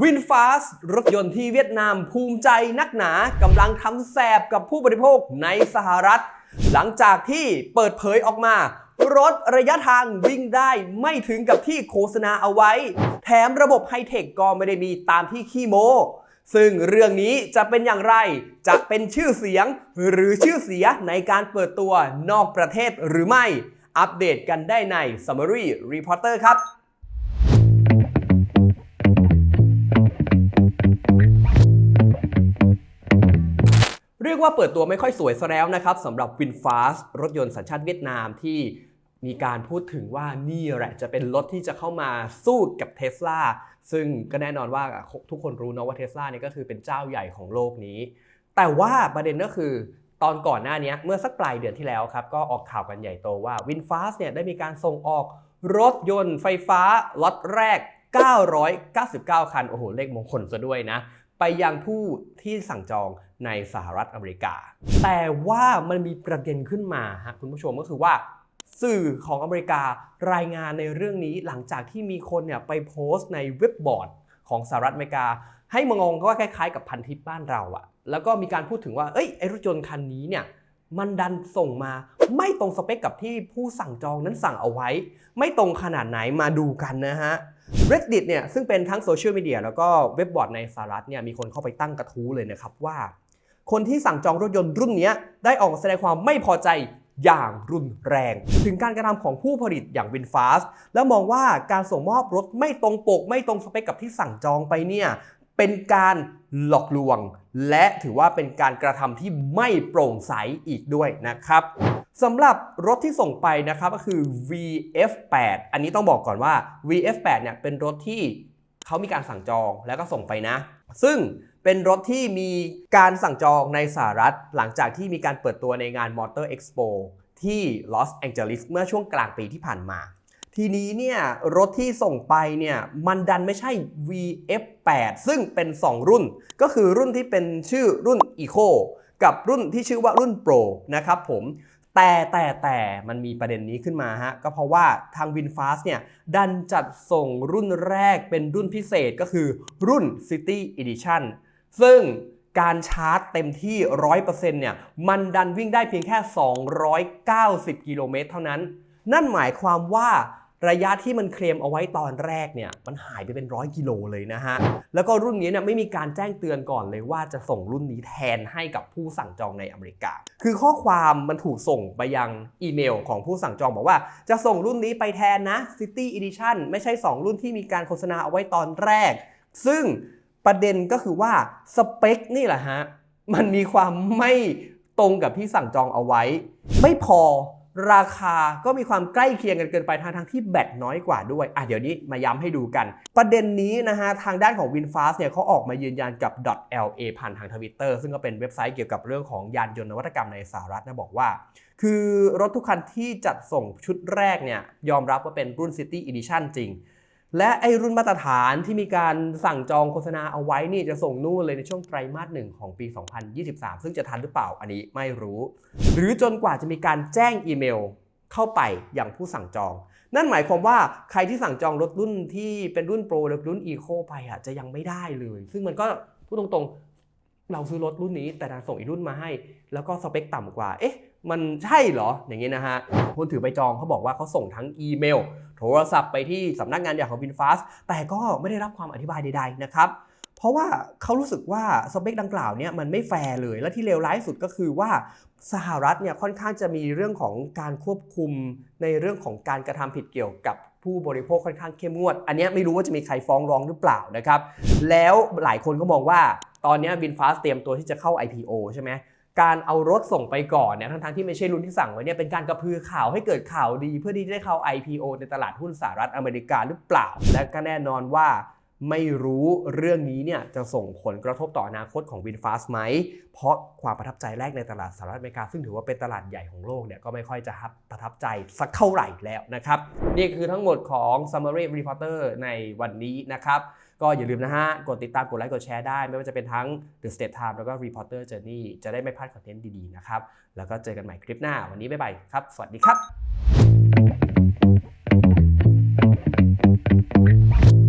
วินฟาสรถยนต์ที่เวียดนามภูมิใจนักหนากำลังทำแสบกับผู้บริโภคในสหรัฐ หลังจากที่เปิดเผยออกมา รถระยะทางวิ่งได้ไม่ถึงกับที่โฆษณาเอาไว้ แถมระบบไฮเทคก็ไม่ได้มีตามที่ขี้โม ซึ่งเรื่องนี้จะเป็นอย่างไร จะเป็นชื่อเสียงหรือชื่อเสียในการเปิดตัวนอกประเทศหรือไม่ อัปเดตกันได้ใน Summary Reporter ครับ ว่าเปิดตัวไม่ค่อยสวยซะแล้วนะครับสำหรับ VinFast รถยนต์สัญชาติเวียดนามที่มีการพูดถึงว่านี่แหละจะเป็นรถที่จะเข้ามาสู้กับเท s l a ซึ่งก็แน่นอนว่าทุกคนรู้นะว่าเท s l a เนี่ยก็คือเป็นเจ้าใหญ่ของโลกนี้ แต่ว่าประเด็นก็คือตอนก่อนหน้านี้เมื่อสักปลายเดือนที่แล้วครับก็ออกข่าวกันใหญ่โตว่า VinFast เนี่ยได้มีการส่งออกรถยนต์ไฟฟ้าล็อตแรก 999 คัน โอ้โห เลขมงคลซะด้วยนะ ไปยังผู้ที่สั่งจองในสหรัฐอเมริกา แต่ว่ามันมีประเด็นขึ้นมาฮะคุณผู้ชมก็คือว่า สื่อของอเมริการายงานในเรื่องนี้หลังจากที่มีคนเนี่ยไปโพสต์ในเว็บบอร์ดของสหรัฐอเมริกา ให้มองก็ว่าคล้ายๆ กับพันทิปบ้านเราอะแล้วก็มีการพูดถึงว่าเอ้ยไอรถยนต์คันนี้เนี่ย มันดันส่งมาไม่ตรงสเปคกับที่ผู้สั่งจองนั้นสั่งเอาไว้ ไม่ตรงขนาดไหนมาดูกันนะฮะ Reddit เนี่ยซึ่งเป็นทั้งโซเชียลมีเดียแล้วก็เว็บบอร์ดในสหรัฐเนี่ยมีคนเข้าไปตั้งกระทู้เลยนะครับว่า คนที่สั่งจองรถยนต์รุ่นนี้ได้ออกแสดงความไม่พอใจอย่างรุนแรง ถึงการกระทำของผู้ผลิตอย่าง VinFast แล้วมองว่าการส่งมอบรถไม่ตรงปก ไม่ตรงสเปคกับที่สั่งจองไปเนี่ย เป็นการหลอกลวง และถือว่าเป็นการกระทำที่ไม่โปร่งใสอีกด้วยนะครับสำหรับรถที่ส่งไปนะครับก็คือ VF8 อันนี้ต้องบอกก่อนว่า VF8 เนี่ยเป็นรถที่เขามีการสั่งจองแล้วก็ส่งไปนะ ซึ่งเป็นรถที่มีการสั่งจองในสหรัฐ หลังจากที่มีการเปิดตัวในงาน Motor Expo ที่ลอสแองเจลิสเมื่อช่วงกลางปีที่ผ่านมา ทีนี้เนี่ยรถที่ส่งไปเนี่ยมันดันไม่ใช่ VF8 ซึ่งเป็น 2 รุ่น ก็คือรุ่นที่เป็นชื่อรุ่น Eco กับรุ่นที่ชื่อว่ารุ่น Pro นะครับผมแต่แต่แต่มันมีประเด็นนี้ขึ้นมาฮะก็เพราะว่าทาง VinFast เนี่ยดันจัดส่งรุ่นแรกเป็นรุ่นพิเศษก็คือรุ่น City Edition ซึ่งการชาร์จเต็มที่ 100%เนี่ยมันดันวิ่งได้เพียงแค่ 290 กิโลเมตรเท่านั้น นั่นหมายความว่า ระยะที่มันเคลมเอาไว้ตอนแรกเนี่ยมันหายไปเป็นร้อยกิโลเลยนะฮะ แล้วก็รุ่นนี้เนี่ยไม่มีการแจ้งเตือนก่อนเลยว่าจะส่งรุ่นนี้แทนให้กับผู้สั่งจองในอเมริกา คือข้อความมันถูกส่งไปยังอีเมลของผู้สั่งจองบอกว่า จะส่งรุ่นนี้ไปแทนนะ City Edition ไม่ใช่ 2 รุ่นที่มีการโฆษณาเอาไว้ตอนแรก ซึ่งประเด็นก็คือว่าสเปคนี่แหละฮะมันมีความไม่ตรงกับที่สั่งจองเอาไว้ ไม่พอ ราคาก็มีความใกล้เคียงกันเกินไปทางทางที่แบตน้อยกว่าด้วยอะเดี๋ยวนี้มาย้ำให้ดูกัน ประเด็นนี้นะฮะทางด้านของ WinFast เนี่ยเขาออกมายืนยันกับ .la ผ่านทางทวิตเตอร์ซึ่งก็เป็นเว็บไซต์เกี่ยวกับเรื่องของยานยนต์นวัตกรรมในสหรัฐนะบอกว่า คือรถทุกคันที่จัดส่งชุดแรกเนี่ยยอมรับว่าเป็นรุ่น City Edition จริง และไอรุ่นมาตรฐานที่มีการสั่งจองโฆษณาเอาไว้นี่จะส่งนู่นเลยในช่วงไตรมาสหนึ่งของปี 2023 ซึ่งจะทันหรือเปล่าอันนี้ไม่รู้ หรือจนกว่าจะมีการแจ้งอีเมลเข้าไปอย่างผู้สั่งจอง นั่นหมายความว่าใครที่สั่งจองรถรุ่นที่เป็นรุ่นโปรหรือรุ่นอีโคไปอะจะยังไม่ได้เลย ซึ่งมันก็พูดตรงๆ เราซื้อรถรุ่นนี้แต่ดันส่งอีกรุ่นมาให้ แล้วก็สเปคต่ำกว่าเอ๊ะ มันใช่เหรออย่างนี้นะฮะคนถือใบจองเขาบอกว่าเขาส่งทั้งอีเมล โทรศัพท์ไปที่สำนักงานใหญ่ของ VinFast แต่ก็ไม่ได้รับความอธิบายใด ๆ นะครับ เพราะว่าเขารู้สึกว่าสเปคดังกล่าวเนี่ยมันไม่แฟร์เลย และที่เลวร้ายสุดก็คือว่าสหรัฐเนี่ยค่อนข้างจะมีเรื่องของการควบคุมในเรื่องของการกระทำผิดเกี่ยวกับผู้บริโภคค่อนข้างเข้มงวด อันนี้ไม่รู้ว่าจะมีใครฟ้องร้องหรือเปล่านะครับ แล้วหลายคนก็มองว่าตอนนี้ VinFast เตรียมตัวที่จะเข้า IPO ใช่ไหม การเอารถส่งไปก่อนเนี่ยทั้งๆที่ไม่ใช่รุ่นที่สั่งไว้เนี่ยเป็นการกระพือข่าวให้เกิดข่าวดี เพื่อที่จะได้เข้า IPO ในตลาดหุ้นสหรัฐอเมริกาหรือเปล่า และก็แน่นอนว่า ไม่รู้เรื่องนี้เนี่ยจะส่งผลกระทบต่ออนาคตของ VinFast ไหม เพราะความประทับใจแรกในตลาดสหรัฐอเมริกา ซึ่งถือว่าเป็นตลาดใหญ่ของโลกเนี่ยก็ไม่ค่อยจะประทับใจสักเท่าไหร่แล้วนะครับ นี่คือทั้งหมดของ Summary Reporter ในวันนี้นะครับ ก็อย่าลืมนะฮะ กดติดตามกดไลค์กดแชร์ได้ ไม่ว่าจะเป็นทั้ง The State Time แล้วก็ Reporter Journey จะได้ไม่พลาดคอนเทนต์ดีๆนะครับแล้วก็เจอกันใหม่คลิปหน้าวันนี้บ๊ายบายครับสวัสดีครับ